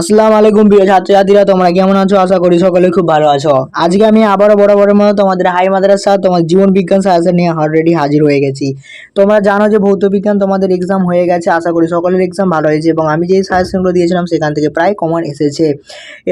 আসসালামু আলাইকুম প্রিয় ছাত্রছাত্রীরা, তোমরা কেমন আছো? আশা করি সকলে খুব ভালো আছো। আজকে আমি আবারও বড় বরাবরের মতো তোমাদের হাই মাদ্রাসা তোমার জীবন বিজ্ঞান সাজেশন নিয়ে অলরেডি হাজির হয়ে গেছি। তোমরা জানো যে ভৌত বিজ্ঞান তোমাদের এক্সাম হয়ে গেছে, আশা করি সকলের এক্সাম ভালো হয়েছে এবং আমি যেই সাজেশনগুলো দিয়েছিলাম সেখান থেকে প্রায় কমন এসেছে।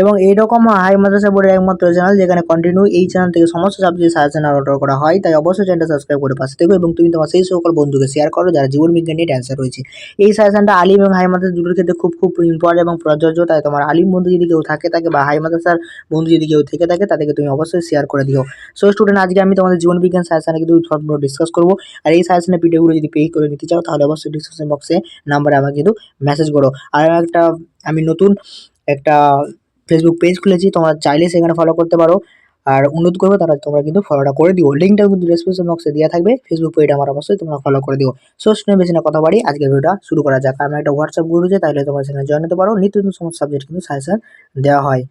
এবং এইরকম হাই মাদ্রাসা বোর্ডের একমাত্র চ্যানেল যেখানে কন্টিনিউ এই চ্যানেল থেকে সমস্ত সাবজেক্ট সাজেশন অর্ডার করা হয়, তাই অবশ্যই চ্যানেলটা সাবস্ক্রাইব করে পাশে থেকো এবং তুমি তোমার সেই সকল বন্ধুকে শেয়ার করো যারা জীবন বিজ্ঞান নিয়ে ট্যান্সার রয়েছে। এই সাজেশনটা আলিম এবং হাই মাদ্রাসা দুটোর ক্ষেত্রে খুব খুব ইম্পর্টেন্ট এবং প্রযোজ্য তাই তোমার আলিম বন্ধু যদি কেউ থাকে থাকে বা হাই মাদ্রাসার বন্ধু যদি কেউ থেকে থাকে তাদেরকে তুমি অবশ্যই শেয়ার করে দিও। সো স্টুডেন্ট আজকে আমি তোমাদের জীবন বিজ্ঞান সাজেশনে কিন্তু সবগুলো ডিসকাস করব। আর এই সাজেশনের ভিডিওগুলো যদি পে করে নিতে চাও তাহলে অবশ্যই ডিসক্রিপশন বক্সে নাম্বারে আমাকে কিন্তু মেসেজ করো। আর একটা, আমি নতুন একটা ফেসবুক পেজ খুলেছি, তোমরা চাইলে সেখানে ফলো করতে পারো। আর অনুরোধ করব তারা তোমরা কিন্তু ফলোটা করে দিও। লিঙ্কটা কিন্তু ডিসক্রিপশন বক্সে দেওয়া থাকবে। ফেসবুক পেজটা আমার অবশ্যই তোমরা ফলো করে দিও। সো শুনে বেশি না কথা বাড়ি আজকের ভিডিওটা শুরু করা যাক। আমার একটা হোয়াটসঅ্যাপ গ্রুপ আছে তাহলে তোমরা সেখানে জয়েন হতে পারো। নিত্য নতুন সমস্ত সাবজেক্ট কিন্তু সাজেশন দেওয়া হয়।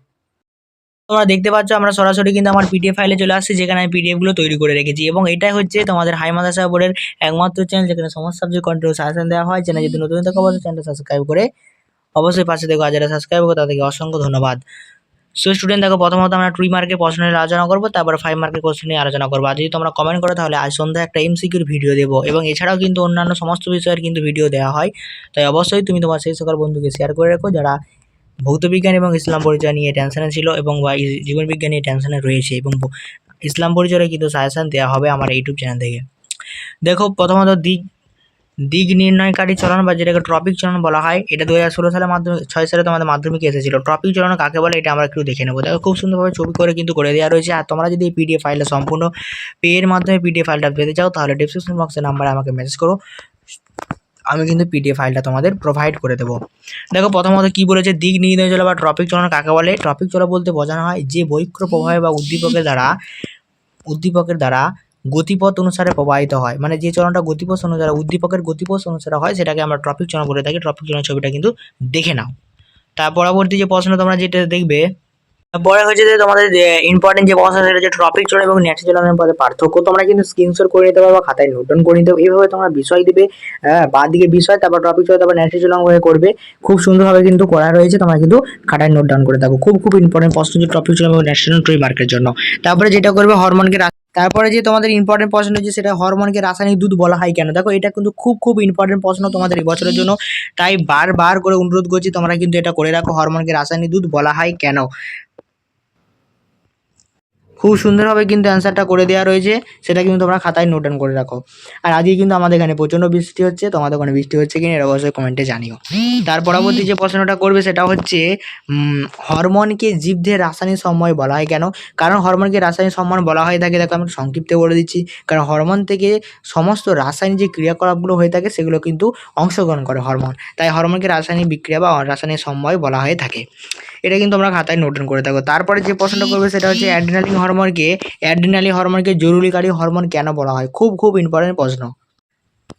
তোমরা দেখতে পাচ্ছ, আমরা সরাসরি কিন্তু আমার পিডিএফ ফাইলে চলে আসছি, যেখানে আমি পিডিএফগুলো তৈরি করে রেখেছি। এবং এটাই হচ্ছে তোমাদের হাই মাদ্রাসা বোর্ডের একমাত্র চ্যানেল যেখানে সমস্ত সাবজেক্ট কন্টিনিউ সাজেশন দেওয়া হয়। চ্যানেল যদি নতুন থাকো, অবশ্যই চ্যানেলটা সাবস্ক্রাইব করে অবশ্যই পাশে দেখো আর যারা সাবস্ক্রাইব করো, তাদেরকে অসংখ্য ধন্যবাদ। সো স্টুডেন্ট দেখো, প্রথমত আমরা টুই মার্কে প্রশ্ন নিয়ে আলোচনা করব, তারপর ফাইভ মার্কের কোশ্চেন নিয়ে আলোচনা করব। আর যদি তোমরা কমেন্ট করো, তাহলে আজ সন্ধ্যায় একটা এমসিকিউর ভিডিও দেবো এবং এছাড়াও কিন্তু অন্যান্য সমস্ত বিষয়ের কিন্তু ভিডিও দেওয়া হয়। তাই অবশ্যই তুমি তোমার সেই সকল বন্ধুকে শেয়ার করে রাখো যারা ভৌত বিজ্ঞান এবং ইসলাম পরিচয় নিয়ে টেনশনে ছিল এবং বা ই- জীবন বিজ্ঞান নিয়ে টেনশনে রয়েছে এবং ইসলাম পরিচয়ে কিন্তু সাজেশন দেওয়া হবে আমার ইউটিউব চ্যানেল থেকে। দেখো, প্রথমত দিক দিক নির্ণয়কারী চলন বা যেটাকে ট্রপিক চলন বলা হয়, এটা দু হাজার ষোলো সালে মাধ্যমিক ছয় সালে তোমাদের মাধ্যমিকে এসেছিল। ট্রপিক চলন কাকে বলে এটা আমরা একটু দেখে নেব। দেখো, খুব সুন্দরভাবে ছবি করে কিন্তু করে দেওয়া রয়েছে। আর তোমরা যদি এই পিডিএফ ফাইলটা সম্পূর্ণ পেয়ের মাধ্যমে পিডিএফ ফাইলটা পেতে চাও, তাহলে ডিসক্রিপশন বক্সের নাম্বারে আমাকে মেসেজ করো। আমি কিন্তু পিডিএফ ফাইলটা তোমাদের প্রোভাইড করে দেবো। দেখো, প্রথমত কি বলেছে? দিক নির্ণয় চলা বা ট্রপিক চলন কাকে বলে? ট্রপিক চলা বলতে বোঝানো হয় যে বৈক্র প্রবাহে বা উদ্দীপকের দ্বারা উদ্দীপকের দ্বারা গতিপথ অনুসারে প্রবাহিত হয়। মানে যে চলনটা গতিপথ অনুসারে, উদ্দীপকের গতিপথ অনুসারে হয়, সেটাকে আমরা ট্রপিক চলন বলে থাকি। ট্রপিক চলন ছবিটা কিন্তু দেখে নাও। তার পরবর্তী যে প্রশ্ন তোমরা যেটা দেখবে পরে হচ্ছে যে তোমাদের ইম্পর্টেন্ট যে প্রশ্ন, সেটা হচ্ছে ট্রপিক চলন এবং ন্যাচারাল চলনের মধ্যে পার্থক্য। তোমরা কিন্তু স্ক্রিনশট করে নিতে পারো বা খাতায় নোট ডাউন করে নিতে পারো। এইভাবে তোমরা বিষয় দিবে হ্যাঁ বাঁ দিকে বিষয়, তারপর টপিক চলন, তারপর ন্যাচারাল চলন করে করবে। খুব সুন্দরভাবে কিন্তু করা রয়েছে, তোমরা কিন্তু খাতায় নোট ডাউন করে থাকো। খুব খুব ইম্পর্টেন্ট প্রশ্ন যে টপিক চলন এবং ন্যাশনাল ট্রি মার্কের জন্য। তারপরে যেটা করবে হরমোনকে তারপরে যে তোমাদের ইম্পর্টেন্ট প্রশ্ন হচ্ছে সেটা হরমোনকে রাসায়নিক দুধ বলা হয় কেন? দেখো, এটা কিন্তু খুব খুব ইম্পর্টেন্ট প্রশ্ন তোমাদের এই বছরের জন্য। তাই বারবার করে অনুরোধ করছি, তোমরা কিন্তু এটা করে রাখো, হরমোনকে রাসায়নিক দুধ বলা হয় কেন? খুব সুন্দরভাবে কিন্তু অ্যান্সারটা করে দেওয়া রয়েছে। সেটা কিন্তু তোমরা খাতায় নোট ডাউন করে রাখো। আর আজকে কিন্তু আমাদের এখানে প্রচণ্ড বৃষ্টি হচ্ছে, তোমাদের ওখানে বৃষ্টি হচ্ছে কিনা এটা অবশ্যই কমেন্টে জানিও। তার পরবর্তী যে প্রশ্নটা করবে সেটা হচ্ছে হরমোনকে জীবদের রাসায়নিক সময় বলা হয় কেন? কারণ হরমোনকে রাসায়নিক সম্মান বলা হয়ে থাকে, দেখো আমি সংক্ষিপ্তে বলে দিচ্ছি। কারণ হরমোন থেকে সমস্ত রাসায়নিক যে ক্রিয়াকলাপগুলো হয়ে থাকে, সেগুলো কিন্তু অংশগ্রহণ করে হরমোন। তাই হরমোনকে রাসায়নিক বিক্রিয়া বা রাসায়নিক সময় বলা হয়ে থাকে। এটা কিন্তু আমরা খাতায় নোটন করে থাকব। তারপরে যে প্রশ্নটা করবে সেটা হচ্ছে অ্যাড্রিনালিন হরমোনকে অ্যাড্রিনালিন হরমোনকে জরুরিকারী হরমোন কেন বলা হয়? খুব খুব ইম্পর্টেন্ট প্রশ্ন।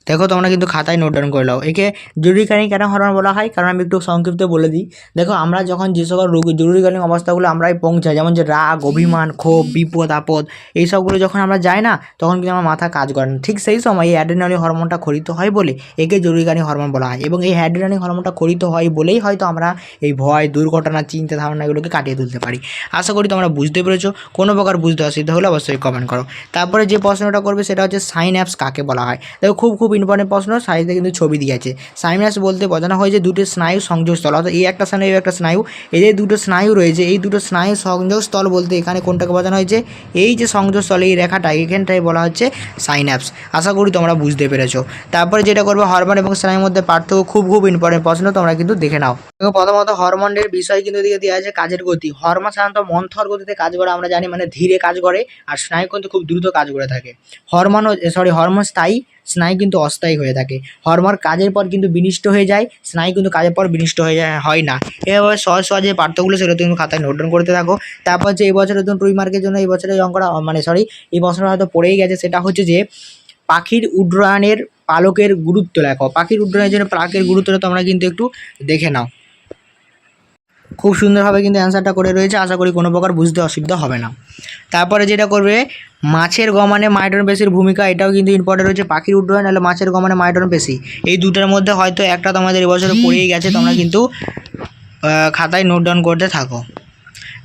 দেখো তোমরা কিন্তু খাতায় নোট ডাউন করে নাও। একে জরুরিকালীন কেন হরমোন বলা হয়? কারণ আমি একটু সংক্ষিপ্ত বলে দিই। দেখো আমরা যখন যে সকল রোগ জরুরিকালীন অবস্থাগুলো আমরাই পৌঁছাই যেমন যে রাগ অভিমান ক্ষোভ বিপদ আপদ এই সবগুলো যখন আমরা যাই না তখন কিন্তু আমার মাথা কাজ করে না। ঠিক সেই সময় এই অ্যাড্রিনালিন হরমোনটা খরিত হয় বলে একে জরুরিকালীন হরমোন বলা হয়। এবং এই অ্যাড্রিনালিন হরমোনটা খরিত হয় বলেই হয়তো আমরা এই ভয় দুর্ঘটনা চিন্তা ধারণা এগুলোকে কাটিয়ে তুলতে পারি। আশা করি তোমরা বুঝতে পেরেছ। কোনো প্রকার বুঝতে অসুবিধা হলে অবশ্যই কমেন্ট করো। তারপরে যে প্রশ্নটা করবে সেটা হচ্ছে সাইন অ্যাপস কাকে বলা হয়? দেখো খুব খুব ইম্পর্টেন্ট প্রশ্ন সাইডে কিন্তু ছবি দিয়েছে। সাইন বলতে বোঝানো হয় যে দুটো স্নায়ু সংযোগস্থল অর্থাৎ এই একটা স্নায়ু একটা স্নায়ু। এই যে দুটো স্নায়ু রয়েছে, এই দুটো স্নায়ু সংযোগস্থল বলতে এখানে কোনটাকে বোঝানো হয়েছে? এই যে সংযোগস্থল এই রেখাটা এইখানটাই বলা হচ্ছে সাইন অ্যাপস আশা করি তোমরা বুঝতে পেরেছ। তারপরে যেটা করবে, হরমোন এবং স্নায়ুর মধ্যে পার্থক্য খুব খুব ইম্পর্টেন্ট প্রশ্ন, তোমরা কিন্তু দেখে নাও। প্রথমত হরমোনের বিষয় কিন্তু এদিকে দেওয়া আছে, কাজের গতি। হরমোন সাধারণত মন্থর গতিতে কাজ করে, আমরা জানি মানে ধীরে কাজ করে, আর স্নায়ু কিন্তু খুব দ্রুত কাজ করে থাকে। হরমোন সরি হরমোন স্থায়ী স্নায়ু কিন্তু অস্থায়ী হয়ে থাকে। হরমোন কাজের পর কিন্তু বিনিষ্ট হয়ে যায়, স্নায়ু কিন্তু কাজের পর বিনিষ্ট হয়ে যায়, হয় না। এভাবে সহজ সহজে পার্থক্যগুলো সেগুলো তুমি খাতায় নোট ডাউন করতে থাকো। তারপর যে এই বছরের জন্য টুই মার্কের জন্য এই বছরের অঙ্কটা মানে সরি এই বছরটা হয়তো পড়েই গেছে, সেটা হচ্ছে যে পাখির উড্ডয়নের পালকের গুরুত্ব লেখো। পাখির উড্ডয়নের জন্য পালকের গুরুত্বটা তোমরা কিন্তু একটু দেখে নাও। খুব সুন্দরভাবে কিন্তু অ্যান্সারটা করে রয়েছে। আশা করি কোনো প্রকার বুঝতে অসুবিধা হবে না। তারপরে যেটা করবে, মাছের গমানে মাইটন পেশির ভূমিকা, এটাও কিন্তু ইম্পর্টেন্ট রয়েছে। পাখির উড্ডয়ন নাহলে মাছের গমনে মাইটন পেশি। এই দুটার মধ্যে হয়তো একটা তোমাদের এবছরে পড়েই গেছে, তোমরা কিন্তু খাতায় নোট ডাউন করতে থাকো।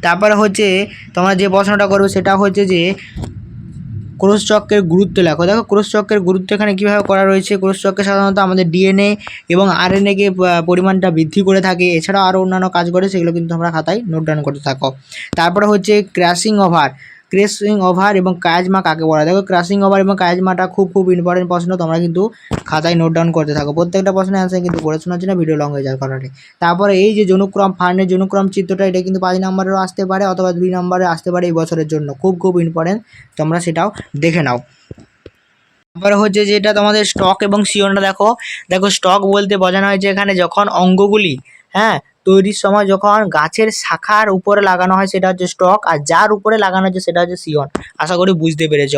তারপরে হচ্ছে, তোমরা যে প্রশ্নটা করবে, সেটা হচ্ছে যে ক্রোশ চক্রের গুরুত্ব লেখো। দেখো, ক্রোশ চক্রের গুরুত্ব এখানে কীভাবে করা রয়েছে? ক্রোশ চক্রে সাধারণত আমাদের ডিএনএ এবং আরএনএকে পরিমাণটা বৃদ্ধি করে থাকে। এছাড়াও আরও অন্যান্য কাজ করে, সেগুলো কিন্তু আমরা খাতায় নোট ডাউন করতে থাকো। তারপরে হচ্ছে ক্র্যাশিং ওভার ক্রেসিং ওভার এবং কায়াজমা কাকে বলা দেখো ক্রাসিং ওভার এবং কায়াজমাটা খুব খুব ইম্পর্টেন্ট প্রশ্ন, তোমরা কিন্তু খাতায় নোট ডাউন করতে থাকো। প্রত্যেকটা প্রশ্নের অ্যান্সার কিন্তু পড়ে শোনার জন্য ভিডিও লং হয়ে যাওয়ার কারণে তারপরে এই যে জনুক্রম ফান্ডের জনুক্রম চিত্রটা, এটা কিন্তু পাঁচ নম্বরেরও আসতে পারে অথবা দুই নম্বরে আসতে পারে এই বছরের জন্য। খুব খুব ইম্পর্টেন্ট তোমরা সেটাও দেখে নাও। তারপরে হচ্ছে যেটা তোমাদের স্টক এবং সিওনটা দেখো। দেখো স্টক বলতে বোঝানো হয়েছে এখানে যখন অঙ্গগুলি হ্যাঁ তৈরির সময় যখন গাছের শাখার উপরে লাগানো হয়, সেটা হচ্ছে স্টক, আর যার উপরে লাগানো হচ্ছে সেটা হচ্ছে সিয়ন। আশা করি বুঝতে পেরেছ।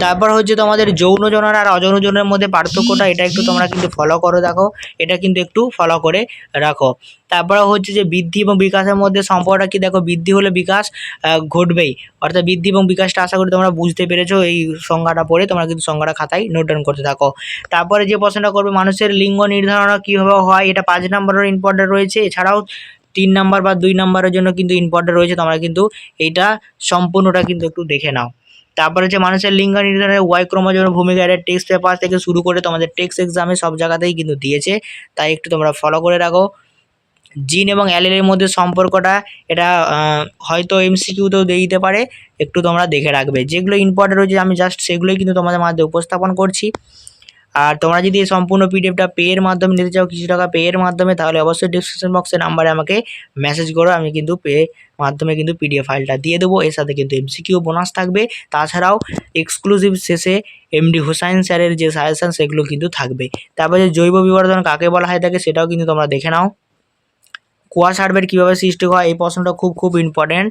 তারপর হচ্ছে তোমাদের যৌন জনের আর অযৌন জনের মধ্যে পার্থক্যটা, এটা একটু তোমরা কিন্তু ফলো করো দেখো। এটা কিন্তু একটু ফলো করে রাখো। তারপরে হচ্ছে যে বৃদ্ধি এবং বিকাশের মধ্যে সম্পর্কটা কি? দেখো, বৃদ্ধি হলে বিকাশ ঘটবেই। অর্থাৎ বৃদ্ধি এবং বিকাশটা আশা করি তোমরা বুঝতে পেরেছ এই সংজ্ঞাটা পড়ে। তোমরা কিন্তু সংজ্ঞাটা খাতায় নোট ডাউন করতে থাকো। তারপরে যে প্রশ্নটা করবে, মানুষের লিঙ্গ নির্ধারণ কীভাবে হয়? এটা পাঁচ নম্বরের ইম্পর্টেন্ট রয়েছে। এছাড়াও তিন নাম্বার বা দুই নাম্বারের জন্য কিন্তু ইম্পর্টেন্ট রয়েছে। তোমরা কিন্তু এইটা সম্পূর্ণটা কিন্তু একটু দেখে নাও। তারপরে হচ্ছে মানুষের লিঙ্গ নির্ধারণে ওয়াই ক্রোমোজোমের ভূমিকা। এটা টেক্সট পেপার থেকে শুরু করে তোমাদের টেক্সট এক্সামে সব জায়গাতেই কিন্তু দিয়েছে। তাই একটু তোমরা ফলো করে রাখো। জিন এবং অ্যালেলের মধ্যে সম্পর্কটা এটা হয়তো এমসিকিউতেও দিয়ে দিতে পারে। একটু তোমরা দেখে রাখবে। যেগুলো ইম্পর্টেন্ট রয়েছে, আমি জাস্ট সেগুলোই কিন্তু তোমাদের মাঝে উপস্থাপন করছি। আর তোমরা যদি এই সম্পূর্ণ পিডিএফটা পেয়ের মাধ্যমে নিতে চাও, কিছু টাকা পেয়ের মাধ্যমে, তাহলে অবশ্যই ডিসক্রিপশন বক্সে নাম্বারে আমাকে মেসেজ করো। আমি কিন্তু পে মাধ্যমে কিন্তু পিডিএফ ফাইলটা দিয়ে দেবো। এর সাথে কিন্তু এমসিকিউ বোনাস থাকবে। তাছাড়াও এক্সক্লুসিভ শেষে এমডি হুসাইন স্যারের যে সাজেশন সেগুলো কিন্তু থাকবে। তারপরে জৈব বিবর্ধন কাকে বলা হয় থাকে সেটাও কিন্তু তোমরা দেখে নাও। কুয়া সার্ভের কীভাবে সৃষ্টি হয়, এই প্রশ্নটা খুব খুব ইম্পর্টেন্ট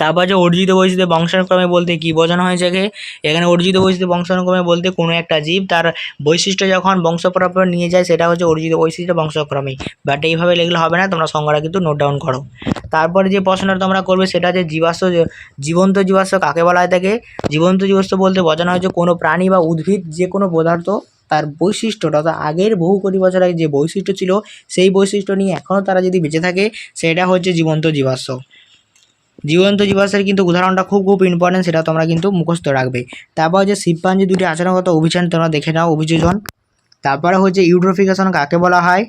তারপর যে অর্জিত বৈশিষ্ট্যে বংশানুক্রমে বলতে কী বোঝানো হয়েছে? এখানে অর্জিত বৈশিষ্ট্যে বংশানুক্রমে বলতে কোনো একটা জীব তার বৈশিষ্ট্য যখন বংশ পরম্পরা নিয়ে যায়, সেটা হচ্ছে অর্জিত বৈশিষ্ট্য বংশক্রমে। বাট এইভাবে লিখলে হবে না, তোমরা সংজ্ঞাটা কিন্তু নোট ডাউন করো। তারপরে যে প্রশ্নটা তোমরা করবে, সেটা হচ্ছে জীবাশ্ম, জীবন্ত জীবাশ্ম কাকে বলা হয় থাকে জীবন্ত জীবাশ্ম বলতে বোঝানো হয়েছে কোনো প্রাণী বা উদ্ভিদ যে কোনো পদার্থ তার বৈশিষ্ট্যটা অর্থাৎ আগের বহু কোটি বছর আগে যে বৈশিষ্ট্য ছিল, সেই বৈশিষ্ট্য নিয়ে এখনও তারা যদি বেঁচে থাকে, সেটা হচ্ছে জীবন্ত জীবাশ্ম। জীবন্ত জীবাশ্মের কিন্তু উদাহরণটা খুব খুব ইম্পর্টেন্ট সেটা তোমরা কিন্তু মুখস্থ রাখবে। তারপর হচ্ছে শিবপাঞ্জি দুটি আচরণগত অভিযান, তোমরা দেখে নাও অভিযোজন। তারপরে হচ্ছে ইউট্রোফিকেশন কাকে বলা হয়?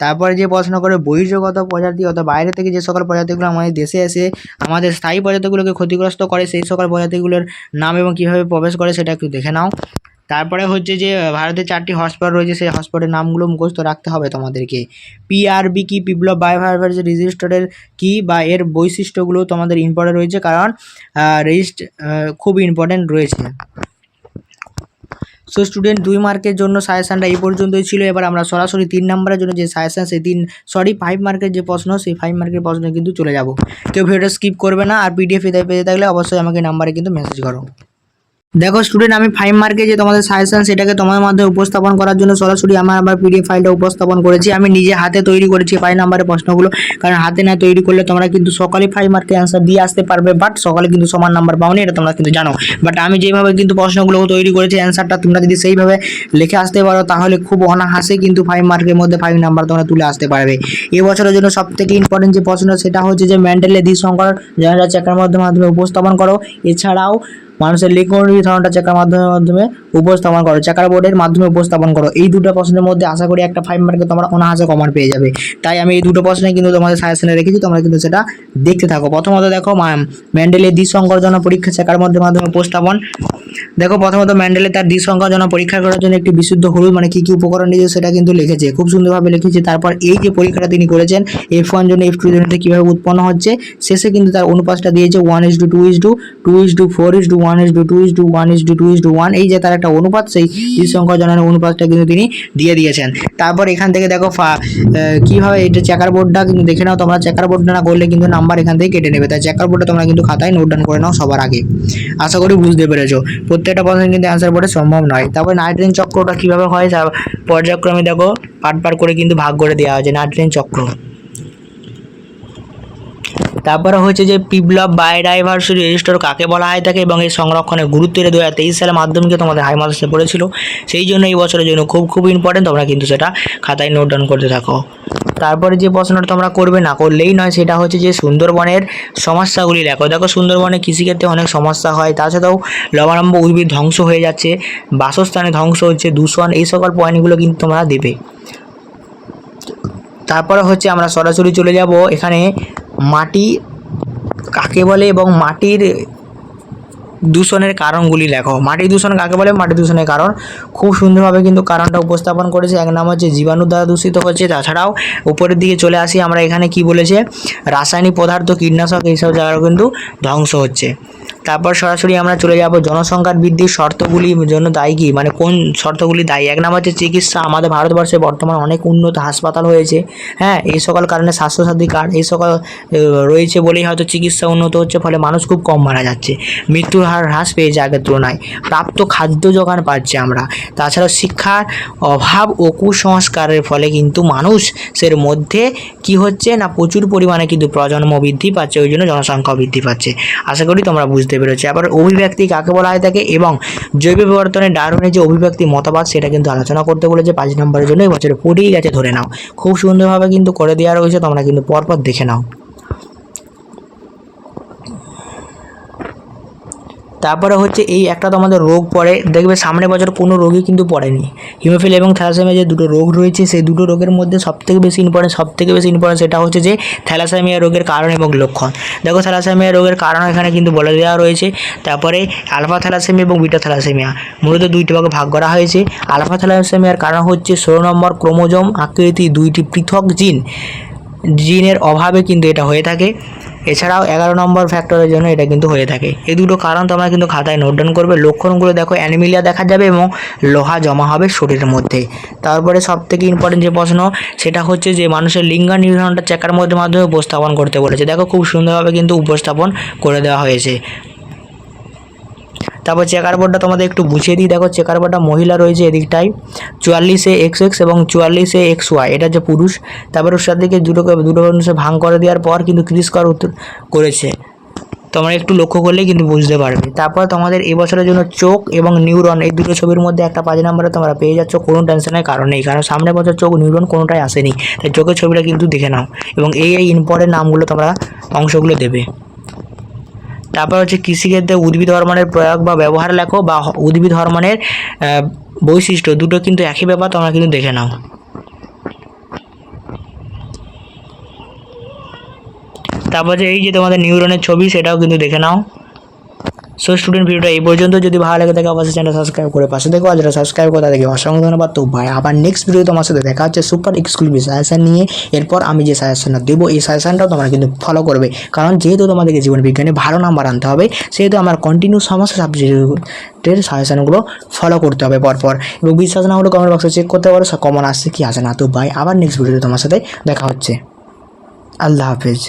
তারপরে যে প্রশ্ন করে বহির্জগত প্রজাতি অর্থাৎ বাইরে থেকে যে সকল প্রজাতিগুলো আমাদের দেশে এসে আমাদের স্থায়ী প্রজাতিগুলোকে ক্ষতিগ্রস্ত করে, সেই সকল প্রজাতিগুলোর নাম এবং কীভাবে প্রবেশ করে, সেটা একটু দেখে নাও। তারপরে হচ্ছে যে ভারতের চারটি হটস্পট রয়েছে, সেই হটস্পটের নামগুলো মুখস্থ রাখতে হবে তোমাদেরকে। পিআরবি কি বিপ্লব বায়োফায়ার রেজিস্টারের কি, বা এর বৈশিষ্ট্যগুলো তোমাদের ইম্পর্টেন্ট রয়েছে, কারণ রেজিস্ট খুব ইম্পর্টেন্ট রয়েছে। সো স্টুডেন্ট দুই মার্কের জন্য সাজেশানটা এই পর্যন্তই ছিল। এবার আমরা সরাসরি তিন নম্বরের জন্য যে সাজেশান সেই তিন সরি ফাইভ মার্কের যে প্রশ্ন, সেই ফাইভ মার্কের প্রশ্নে কিন্তু চলে যাব। কেউ ভিডিওটা স্কিপ করবে না, আর পিডিএফ পেতে থাকলে অবশ্যই আমাকে নাম্বারে কিন্তু মেসেজ করো। দেখো স্টুডেন্ট আমি ফাইভ মার্কে যে তোমাদের সাজেশন সেটাকে তোমার মাধ্যমে উপস্থাপন করার জন্য সরাসরি আমার আবার পিডিএফ ফাইলটা উপস্থাপন করেছি। আমি নিজে হাতে তৈরি করেছি ফাইভ নাম্বারের প্রশ্নগুলো। কারণ হাতে না তৈরি করলে তোমরা কিন্তু সকালে ফাইভ মার্কে অ্যান্সার দিয়ে আসতে পারবে বাট সকালে কিন্তু সমান নাম্বার পাওনি, এটা তোমরা কিন্তু জানো। বাট আমি যেভাবে কিন্তু প্রশ্নগুলো তৈরি করেছি অ্যান্সারটা তোমরা যদি সেইভাবে লিখে আসতে পারো, তাহলে খুব অনাহাসে কিন্তু ফাইভ মার্কের মধ্যে ফাইভ নাম্বার তোমরা তুলে আসতে পারবে। এই বছরের জন্য সব থেকে ইম্পর্টেন্ট যে প্রশ্ন সেটা হচ্ছে যে মেন্টালি দ্বিসংকর যারা চেকার মাধ্যমে মাধ্যমে উপস্থাপন করো। এছাড়াও মানুষের লিঙ্গ নির্ধারণটা চেকার মাধ্যমে মাধ্যমে উপস্থাপন করো। চেকার বোর্ডের মাধ্যমে উপস্থাপন করো। এই দুটো প্রশ্নের মধ্যে আশা করি একটা ফাইভ মার্কে তোমরা অনাহাসে কমান পেয়ে যাবে। তাই আমি এই দুটো প্রশ্নে কিন্তু তোমাদের সাজেশনে রেখেছি। তোমরা কিন্তু সেটা দেখতে থাকো। প্রথমত দেখো ম্যান্ডেলের দ্বিসংকর জন্য পরীক্ষা চেকার মধ্যে মাধ্যমে উপস্থাপন। দেখো, প্রথমত ম্যান্ডেলে তার জন্য পরীক্ষা করার জন্য একটি বিশুদ্ধ হলুদ মানে কী কী উপকরণ নিয়েছে সেটা কিন্তু লিখেছে। খুব সুন্দরভাবে লিখেছে। তারপর এই যে পরীক্ষাটা তিনি করেছেন এফ ওয়ান জন্য এফ টু জন্য কীভাবে উৎপন্ন হচ্ছে, শেষে কিন্তু তার অনুপাতটা দিয়েছে one is to two is to two is to four is to one is to two is to one is to two is to one এই যে তার একটা অনুপাত, সেই দ্বিসংখ্যার জন্য অনুপাতটা কিন্তু তিনি দিয়ে দিয়েছেন। তারপর এখান থেকে দেখো ফা- কীভাবে এটা চেকার বোর্ডটা কিন্তু দেখে নাও, তোমরা চেকার বোর্ডটা না করলে কিন্তু নাম্বার এখান থেকে কেটে নেবে। তাই চেকার বোর্ডটা তোমরা কিন্তু খাতায় নোট ডাউন করে নাও সবার আগে। আশা করি বুঝতে পেরেছ। প্রত্যেকটা প্রশ্ন কিন্তু অ্যান্সার বোর্ডে সম্ভব নয়। তারপরে নাইট্রেন চক্রটা কীভাবে হয় পর্যায়ক্রমে দেখো, পাট পার্ট করে কিন্তু ভাগ করে দেওয়া হয়েছে নাইট্রেন চক্র। তারপরে হচ্ছে যে বিপ্লব বায়োডাইভার্সিটি রেজিস্টার কাকে বলা হয় থাকে এবং এই সংরক্ষণের গুরুত্ব দু হাজার তেইশ সালে মাধ্যমিকে তোমাদের হাই মাদ্রাসে পড়েছিল। সেই জন্য এই বছরের জন্য খুব খুব ইম্পর্টেন্ট তোমরা কিন্তু সেটা খাতায় নোট ডাউন করতে থাকো। তারপরে যে প্রশ্নটা তোমরা করবে না করলেই নয়, সেটা হচ্ছে যে সুন্দরবনের সমস্যাগুলি লেখো। দেখো সুন্দরবনে কৃষিক্ষেত্রে অনেক সমস্যা হয়, তাছাড়াও লবণাম্ব উদ্ভিদ ধ্বংস হয়ে যাচ্ছে, বাসস্থানে ধ্বংস হচ্ছে, দূষণ, এই সকল পয়েন্টগুলো কিন্তু তোমরা দেবে। তারপরে হচ্ছে আমরা সরাসরি চলে যাব এখানে মাটি কাকে বলে এবং মাটির দূষণের কারণগুলি লেখো। মাটি দূষণ কাকে বলে? মাটি দূষণের কারণ। খুব সুন্দরভাবে কিন্তু কারণটা উপস্থাপন করেছে। এক নাম হচ্ছে জীবাণু দ্বারা দূষিত হচ্ছে। তাছাড়াও উপরের দিকে চলে আসি আমরা এখানে কি বলেছে? রাসায়নিক পদার্থ, কীটনাশক, এইসব জায়গাও কিন্তু ধ্বংস হচ্ছে। তারপর সরাসরি আমরা চলে যাব জনসংখ্যার বৃদ্ধির শর্তগুলির জন্য দায়ী কি? মানে কোন শর্তগুলি দায়ী? এক নাম হচ্ছে চিকিৎসা। আমাদের ভারতবর্ষে বর্তমানে অনেক উন্নত হাসপাতাল হয়েছে। হ্যাঁ এই সকল কারণে স্বাস্থ্যসাথী কার্ড, এই সকল রয়েছে বলেই হয়তো চিকিৎসা উন্নত হচ্ছে, ফলে মানুষ খুব কম মারা যাচ্ছে। মৃত্যুর হার হ্রাস পেয়েছে আগের তুলনায়। প্রাপ্ত খাদ্য যোগান পাচ্ছি আমরা। তাছাড়াও শিক্ষার অভাব ও কুসংস্কারের ফলে কিন্তু মানুষের মধ্যে কি হচ্ছে না প্রচুর পরিমাণে কিন্তু প্রজন্ম বৃদ্ধি পাচ্ছে, ওই জন্য জনসংখ্যা বৃদ্ধি পাচ্ছে। আশা করি তোমরা বুঝতে পেরেছ। আবার অভিব্যক্তি কাকে বলা হয় থাকে এবং জৈব বিবর্তনের ডারুনের যে অভিব্যক্তি মতবাদ, সেটা কিন্তু আলোচনা করতে বলেছে পাঁচ নম্বরের জন্য। এই বছরে ফুটেই গেছে, ধরে নাও। খুব সুন্দরভাবে কিন্তু করে দেওয়া রয়েছে, তোমরা কিন্তু পরপর দেখে নাও। তারপরে হচ্ছে এই একটা তো আমাদের রোগ পড়ে। দেখবে সামনের বছর কোনো রোগই কিন্তু পড়েনি। হিমোফিল এবং থ্যালাসেমিয়া যে দুটো রোগ রয়েছে, সেই দুটো রোগের মধ্যে সবথেকে বেশি ইম্পর্টেন্ট সবথেকে বেশি ইম্পর্টেন্ট সেটা হচ্ছে যে থ্যালাসেমিয়া রোগের কারণ এবং লক্ষণ। দেখো থ্যালাসেমিয়া রোগের কারণ এখানে কিন্তু বলে দেওয়া রয়েছে। তারপরে আলফা থ্যালাসেমিয়া এবং বিটা থ্যালাসেমিয়া মূলত দুইটি ভাগে ভাগ করা হয়েছে। আলফা থ্যালাসেমিয়ার কারণ হচ্ছে ষোলো নম্বর ক্রোমোজোম আকৃতি দুইটি পৃথক জিন জিনের অভাবে কিন্তু এটা হয়ে থাকে। এছাড়াও এগারো নম্বর ফ্যাক্টরের জন্য এটা কিন্তু হয়ে থাকে। এই দুটো কারণ তোমরা কিন্তু খাতায় নোট ডাউন করবে। লক্ষণগুলো দেখো অ্যানিমিলিয়া দেখা যাবে এবং লোহা জমা হবে শরীরের মধ্যে। তারপরে সব থেকে ইম্পর্টেন্ট যে প্রশ্ন, সেটা হচ্ছে যে মানুষের লিঙ্গা নির্ধারণটা চেকার মধ্যে মাধ্যমে উপস্থাপন করতে বলেছে। দেখো খুব সুন্দরভাবে কিন্তু উপস্থাপন করে দেওয়া হয়েছে। তারপর চেকার বোর্ডটা তোমাদের একটু বুঝিয়ে দিই। দেখো চেকার বোর্ডটা মহিলা রয়েছে এদিকটায়। চুয়াল্লিশে এক্স এক্স এবং চুয়াল্লিশে এক্স ওয়াই। এটা যে পুরুষ। তারপর ওর সাথে দুটোকে দুটো মানুষে ভাঙ করে দেওয়ার পর কিন্তু ক্রিস কর উত্তর করেছে। তোমরা একটু লক্ষ্য করলেই কিন্তু বুঝতে পারবে। তারপর তোমাদের এই বছরের জন্য চোখ এবং নিউরন, এই দুটো ছবির মধ্যে একটা পাঁচ নম্বরে তোমরা পেয়ে যাচ্ছ। কোনো টেনশনের কারণ নেই। কারণ সামনের বছর চোখ নিউরন কোনোটাই আসেনি। তাই চোখের ছবিটা কিন্তু দেখে নাও। এবং এই এই ইম্পর্টেন্ট নামগুলো তোমরা অংশগুলো দেবে। তারপর হচ্ছে কৃষিক্ষেত্রে উদ্ভিদ হরমোনের প্রয়োগ বা ব্যবহার লেখো বা উদ্ভিদ হরমোনের বৈশিষ্ট্য দুটো কিন্তু একই ব্যাপার, তোমরা কিন্তু দেখে নাও। তারপর যে এই যে তোমাদের নিউরনের ছবি, সেটাও কিন্তু দেখে নাও। সো স্টুডেন্ট ভিডিওটা এই পর্যন্ত। যদি ভালো লাগে থাকে, অবশ্যই চ্যানেল সাবস্ক্রাইব করে পাশে দেখো আর যারা সাবস্ক্রাইব করে, তাদেরকে অসংখ্য ধন্যবাদ। তো ভাই, আবার নেক্সট ভিডিও তোমার সাথে দেখা হচ্ছে সুপার এক্সক্লুসিভ সাজেশন নিয়ে। এরপর আমি যে সাজেশনটা দেবো, এই সাজেশনটাও তোমরা কিন্তু ফলো করবে। কারণ যেহেতু তোমাদেরকে জীবন বিজ্ঞানে ভালো নাম্বার আনতে হবে, সেহেতু আমার কন্টিনিউ সমস্ত সাবজেক্টের সাজেশনগুলো ফলো করতে হবে পরপর। এবং বিশ্বাস না হলে কমেন্ট বক্সে চেক করতে পারো কমন আসছে কি আসে না। তো ভাই, আবার নেক্সট ভিডিওতে তোমার সাথে দেখা হচ্ছে। আল্লাহ হাফেজ।